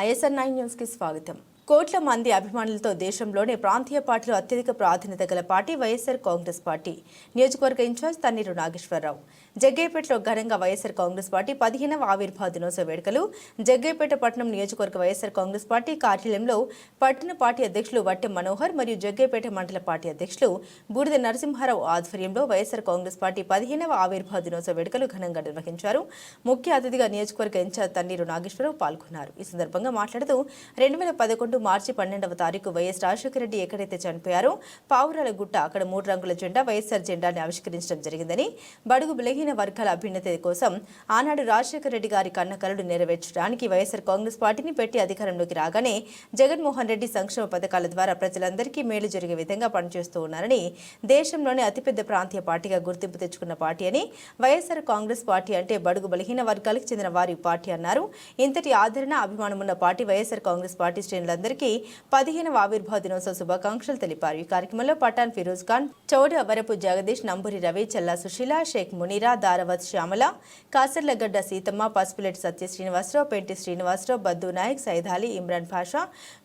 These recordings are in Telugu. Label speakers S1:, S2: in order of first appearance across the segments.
S1: ఐఎస్ఆర్ నైన్ న్యూస్కి స్వాగతం. కోట్ల మంది అభిమానులతో దేశంలోనే ప్రాంతీయ పార్టీలో అత్యధిక ప్రాధాన్యత గల పార్టీ వైఎస్ఆర్ కాంగ్రెస్ పార్టీ. నియోజకవర్గ ఇన్ఛార్జ్ తన్నీరు నాగేశ్వరరావు. జగ్గేపేటలో ఘనంగా వైఎస్ఆర్ కాంగ్రెస్ పార్టీ పదిహేనవ ఆవిర్భావ దినోత్సవ వేడుకలు. జగ్గేపేట పట్టణం నియోజకవర్గ వైఎస్ఆర్ కాంగ్రెస్ పార్టీ కార్యాలయంలో పట్టణ పార్టీ అధ్యక్షులు వట్టె మనోహర్ మరియు జగ్గేపేట మండల పార్టీ అధ్యక్షులు బూడిద నరసింహారావు ఆధ్వర్యంలో వైఎస్ఆర్ కాంగ్రెస్ పార్టీ పదిహేనవ ఆవిర్భావ దినోత్సవ వేడుకలు ఘనంగా నిర్వహించారు. ముఖ్య అతిథిగా నియోజకవర్గ ఇన్ఛార్జ్ తన్నీరు నాగేశ్వరరావు పాల్గొన్నారు. ఈ సందర్భంగా మాట్లాడుతూ రెండు వేల పదకొండు మార్చి పన్నెండవ తారీఖు వైఎస్ రాజశేఖర రెడ్డి ఎక్కడైతే చనిపోయారో పావురాల గుట్ట అక్కడ మూడు రంగుల జెండా వైఎస్ఆర్ జెండాని ఆవిష్కరించడం జరిగిందని బడుగు బలహీన వర్గాల అభ్యున్నతి కోసం ఆనాడు రాజశేఖర రెడ్డి గారి కన్నకలడు నెరవేర్చడానికి వైఎస్ఆర్ కాంగ్రెస్ పార్టీని పెట్టి అధికారంలోకి రాగానే జగన్మోహన్ రెడ్డి సంక్షేమ పథకాల ద్వారా ప్రజలందరికీ మేలు జరిగే విధంగా పనిచేస్తూ ఉన్నారని దేశంలోనే అతిపెద్ద ప్రాంతీయ పార్టీగా గుర్తింపు తెచ్చుకున్న పార్టీ అని వైఎస్ఆర్ కాంగ్రెస్ పార్టీ అంటే బడుగు బలహీన వర్గాలకు చెందిన వారి పార్టీ అన్నారు. ఇంతటి ఆదరణ అభిమానమున్న పార్టీ వైఎస్ఆర్ కాంగ్రెస్ పార్టీ అందరికీ పదిహేనవ ఆవిర్భావ దినోత్సవ శుభాకాంక్షలు తెలిపారు. ఈ కార్యక్రమంలో పఠాన్ ఫిరోజ్ ఖాన్ చౌడ వరపు జగదీష్ నంబూరి రవి చెల్లా సుశీల షేక్ మునీరా దారవత్ శ్యామల కాసర్లగడ్డ సీతమ్మ పసుపులెట్ సత్య శ్రీనివాసరావు పెంటి శ్రీనివాసరావు బద్దు నాయక్ సైదాలి ఇమ్రాన్ భాషా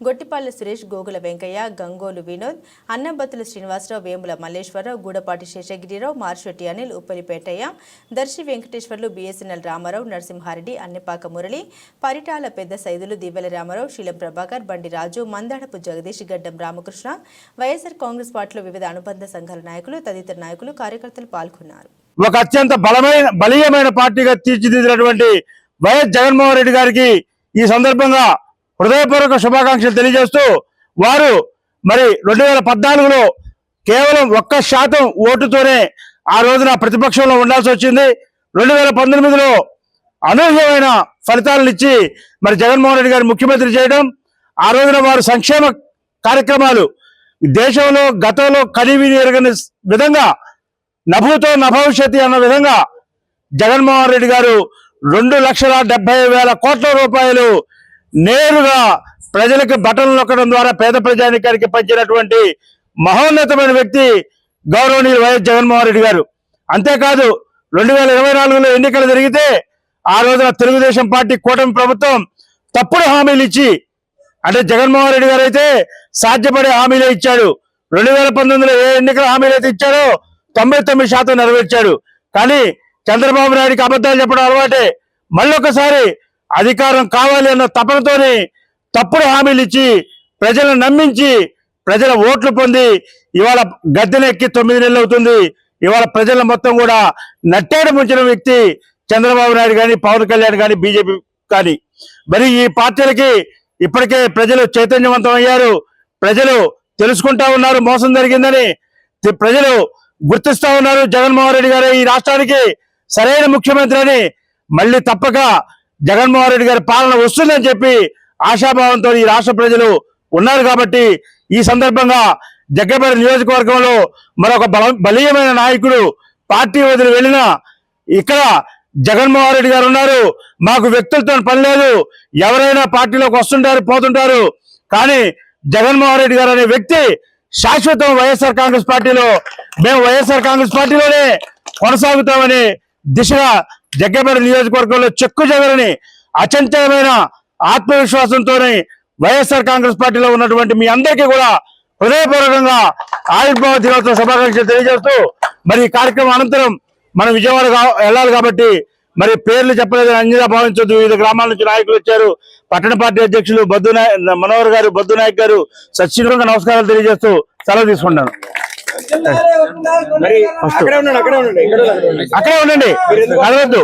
S1: గొట్టిపల్లి సురేష్ గోగుల వెంకయ్య గంగోలు వినోద్ అన్నంబత్తుల శ్రీనివాసరావు వేముల మల్లేశ్వరరావు గూడపాటి శేషగిరిరావు మార్షెట్టి అనిల్ ఉప్పలిపేటయ్య దర్శి వెంకటేశ్వర్లు బిఎస్ఎన్ఎల్ రామారావు నరసింహారెడ్డి అన్నపాక మురళి పరిటాల పెద్ద సైదులు దివ్వెల రామారావు శీలం ప్రభాకర్ బండి రాజు మందాడపు జగదీష్ గడ్డం రామకృష్ణ వైఎస్ఆర్ కాంగ్రెస్ పార్టీలో వివిధ అనుబంధ సంఘాల నాయకులు తదితర నాయకులు కార్యకర్తలు పాల్గొన్నారు.
S2: ఒక అత్యంత బలమైన బలీయమైన పార్టీగా తీర్చిదిద్దినటువంటి వైఎస్ జగన్మోహన్ రెడ్డి గారికి ఈ సందర్భంగా హృదయపూర్వక శుభాకాంక్షలు తెలియజేస్తూ వారు మరి రెండు వేల పద్నాలుగులో కేవలం ఒక్క శాతం ఓటుతోనే ఆ రోజున ప్రతిపక్షంలో ఉండాల్సి వచ్చింది. రెండు వేల పంతొమ్మిదిలో అనూహ్యమైన ఫలితాలను ఇచ్చి మరి జగన్మోహన్ రెడ్డి గారు ముఖ్యమంత్రి చేయడం ఆ రోజున వారు సంక్షేమ కార్యక్రమాలు దేశంలో గతంలో కనివి ఎరగని విధంగా నభూతో నభవిష్యతి అన్న విధంగా జగన్మోహన్ రెడ్డి గారు రెండు లక్షల డెబ్బై వేల కోట్ల రూపాయలు నేరుగా ప్రజలకు బటన్లు నొక్కడం ద్వారా పేద ప్రజానికానికి పంచినటువంటి మహోన్నతమైన వ్యక్తి గౌరవనీయులు వైఎస్ జగన్మోహన్ రెడ్డి గారు. అంతేకాదు రెండు వేల ఇరవై నాలుగులో ఎన్నికలు జరిగితే ఆ రోజున తెలుగుదేశం పార్టీ కూటమి ప్రభుత్వం తప్పుడు హామీలు ఇచ్చి అంటే జగన్మోహన్ రెడ్డి గారు అయితే సాధ్యపడే హామీలే ఇచ్చాడు. రెండు వేల పంతొమ్మిదిలో ఏ ఎన్నికల హామీలు అయితే ఇచ్చాడో తొంభై తొమ్మిది శాతం నెరవేర్చాడు. కానీ చంద్రబాబు నాయుడికి అబద్ధాలు చెప్పడం అలవాటే. మళ్ళొకసారి అధికారం కావాలి అన్న తపనతోని తప్పుడు హామీలు ఇచ్చి ప్రజలను నమ్మించి ప్రజల ఓట్లు పొంది ఇవాళ గద్దెనెక్కి తొమ్మిది నెలలు అవుతుంది. ఇవాళ ప్రజల మొత్తం కూడా నట్టేడు ముంచిన వ్యక్తి చంద్రబాబు నాయుడు కానీ పవన్ కళ్యాణ్ కానీ బీజేపీ కానీ. మరి ఈ పార్టీలకి ఇప్పటికే ప్రజలు చైతన్యవంతం అయ్యారు. ప్రజలు తెలుసుకుంటా ఉన్నారు మోసం జరిగిందని. ప్రజలు గుర్తిస్తా ఉన్నారు జగన్మోహన్ రెడ్డి గారు ఈ రాష్ట్రానికి సరైన ముఖ్యమంత్రి అని. మళ్ళీ తప్పక జగన్మోహన్ రెడ్డి గారి పాలన వస్తుందని చెప్పి ఆశాభావంతో ఈ రాష్ట్ర ప్రజలు ఉన్నారు కాబట్టి ఈ సందర్భంగా జగ్గపేట నియోజకవర్గంలో మరొక బలీయమైన నాయకుడు పార్టీ వదిలి వెళ్ళిన ఇక్కడ జగన్మోహన్ రెడ్డి గారు ఉన్నారు. మాకు వ్యక్తులతో పని లేదు. ఎవరైనా పార్టీలోకి వస్తుంటారు పోతుంటారు. కానీ జగన్మోహన్ రెడ్డి గారు అనే వ్యక్తి శాశ్వతం వైఎస్ఆర్ కాంగ్రెస్ పార్టీలో మేము వైఎస్ఆర్ కాంగ్రెస్ పార్టీలోనే కొనసాగుతామని దిశగా జగ్గపేట నియోజకవర్గంలో చెక్కు జగరని అచంచలమైన ఆత్మవిశ్వాసంతోనే వైఎస్ఆర్ కాంగ్రెస్ పార్టీలో ఉన్నటువంటి మీ అందరికీ కూడా హృదయపూర్వకంగా ఆవిర్భావ దినోత్సవ శుభాకాంక్షలు తెలియజేస్తూ మరి ఈ కార్యక్రమం అనంతరం మనం విజయవాడ వెళ్ళాలి కాబట్టి మరి పేర్లు చెప్పలేదు అంజనా భావించొద్దు. వివిధ గ్రామాల నుంచి నాయకులు వచ్చారు. పట్టణ పార్టీ అధ్యక్షులు బద్దు మనోహర్ గారు బద్దు నాయక్ గారు సచివంగా నమస్కారాలు తెలియజేస్తూ సెలవు తీసుకుంటాను
S3: అక్కడే ఉండండి అక్కడే ఉండండి.
S2: కలవద్దు?